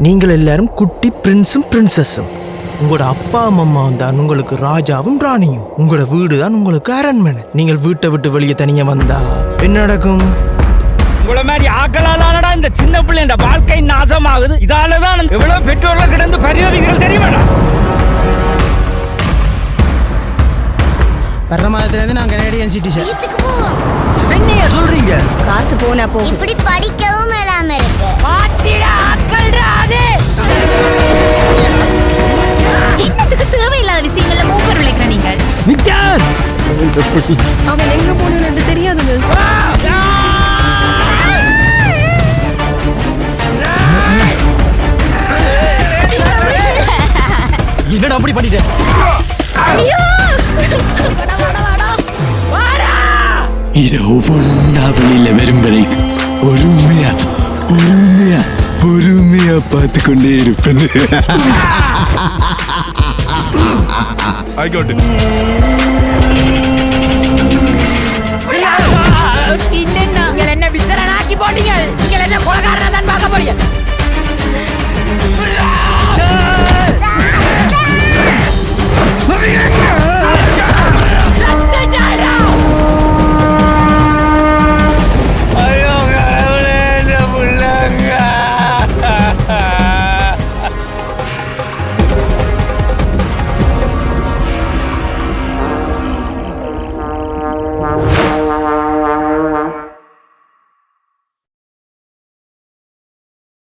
நீங்கள் எல்லாரும் குட்டி பிரின்ஸும் பிரின்சஸும் உங்களோட அப்பா அம்மா தான் உங்களுக்கு ராஜாவும் ராணியும். உங்களோட வீடு தான் உங்களுக்கு அரண்மனை. நீங்கள் வீட்டை விட்டு வெளியே தனியா வந்தா என்ன நடக்கும்? உங்களை மாதிரி ஆக்கலாலானடா இந்த சின்ன பிள்ளை இந்த வாழ்க்கை நாசமாகுது. இதால தான் எவ்வளவு பெற்றோர்கள் கிடந்து பரிதவிகள் தெரியுமாடா வர்ற மாதத்துலேருந்து நான் கனேடியன் சிட்டிசன் என்னைய சொல்றீங்க? காசு போனா போகுது. இப்படி படிக்கவும் மேலாம இருக்கு. அவன் எங்க போனு தெரியாது மிஸ் என்னடா அப்படி பண்ணிட்டேன் இதை ஒவ்வொன்றா வெளியில வரும் பொறுமையா பொறுமையா பொறுமையா பார்த்து கொண்டே இருப்பேன். I.